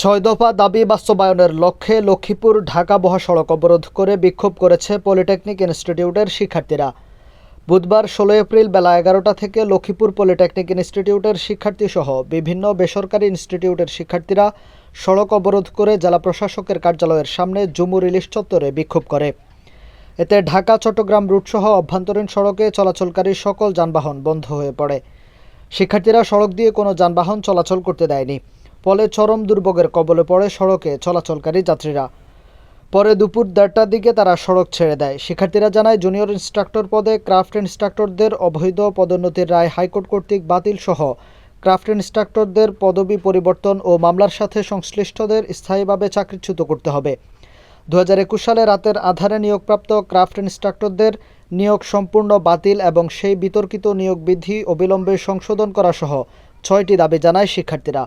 ছয় দফা দাবি বাস্তবায়নের লক্ষ্যে লক্ষ্মীপুর ঢাকা মহাসড়ক অবরোধ করে বিক্ষোভ করেছে পলিটেকনিক ইনস্টিটিউটের শিক্ষার্থীরা। বুধবার ষোলো এপ্রিল বেলা এগারোটা থেকে লক্ষ্মীপুর পলিটেকনিক ইনস্টিটিউটের শিক্ষার্থীসহ বিভিন্ন বেসরকারি ইনস্টিটিউটের শিক্ষার্থীরা সড়ক অবরোধ করে জেলা প্রশাসকের কার্যালয়ের সামনে জুমুর ইলিশ চত্বরে বিক্ষোভ করে। এতে ঢাকা, চট্টগ্রাম রুটসহ অভ্যন্তরীণ সড়কে চলাচলকারী সকল যানবাহন বন্ধ হয়ে পড়ে। শিক্ষার্থীরা সড়ক দিয়ে কোনো যানবাহন চলাচল করতে দেয়নি। ফলে চরম দুর্ভোগের কবলে পড়ে সড়কে চলাচলকারী যাত্রীরা। পরে দুপুর দেড়টার দিকে তারা সড়ক ছেড়ে দেয়। শিক্ষার্থীরা জানায়, জুনিয়র ইনস্ট্রাক্টর পদে ক্রাফট ইনস্ট্রাক্টরদের অবৈধ পদোন্নতির রায় হাইকোর্ট কর্তৃক বাতিল সহ ক্রাফট ইনস্ট্রাক্টরদের পদবি পরিবর্তন ও মামলার সাথে সংশ্লিষ্টদের স্থায়ীভাবে চাকরিচ্যুত করতে হবে। দু হাজার একুশ সালে রাতের আধারে নিয়োগপ্রাপ্ত ক্রাফট ইনস্ট্রাক্টরদের নিয়োগ সম্পূর্ণ বাতিল এবং সেই বিতর্কিত নিয়োগ বিধি অবিলম্বে সংশোধন করা সহ ছয়টি দাবি জানায় শিক্ষার্থীরা।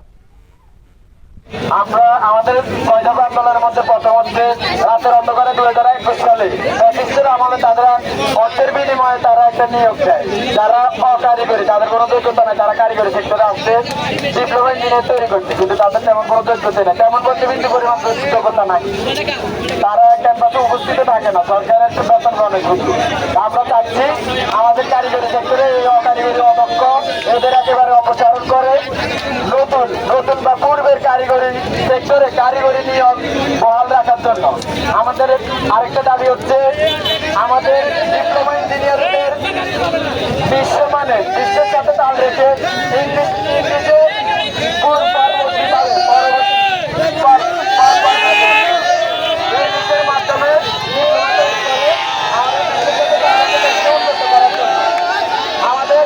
আমরা আমাদের ছয় আন্দোলনের মধ্যে প্রথম হচ্ছে রাতের অন্ধকারে দুই হাজার একুশ সালে ব্রিটিশদের আমলে তারা অর্থের বিনিময়ে তারা একটা নিয়োগ দেয়। যারা অকারিগরি তাদের কোনো যোগ্যতা নেই, তারা কারিগরি সেক্টরে আসছে ডিপ্লোমা ইঞ্জিনিয়ার তৈরি করছে। কিন্তু তাদের তেমন কোনো যোগ্যতা নেই, তেমন বলতে বিন্দু পরিমাণ যোগ্যতা নাই। তারা ক্যাম্পাসে উপস্থিত থাকে না, সরকারের বেতন অনেক বেশি আমরা চাচ্ছি আমাদের কারিগরি সেক্টরে এই অকারিগরি অদক্ষ, এদের একেবারে অপসারণ করে নতুন বা পূর্বের কারিগরি সেক্টরে কারিগরি নিয়োগ বহাল রাখার জন্য। আমাদের আরেকটা দাবি হচ্ছে, আমাদের ডিপ্লোমা ইঞ্জিনিয়ারদের বিশ্বমানের, বিশ্বের সাথে তাল রেখে ইংলিশ, ইংলিশে আমাদের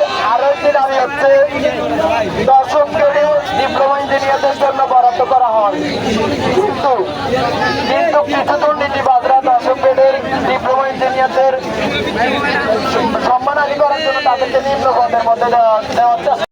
একটি দাবি হচ্ছে শ্রেণি ডিপ্লোমা ইঞ্জিনিয়ারদের জন্য বরাদ্দ করা হয়। কিন্তু কিন্তু কিছু দুর্নীতিবাজরা দশম গ্রেডের ডিপ্লোমা ইঞ্জিনিয়ারদের সম্মানহানি করার জন্য তাদেরকে নিম্ন পদের মধ্যে দেওয়া দেওয়ার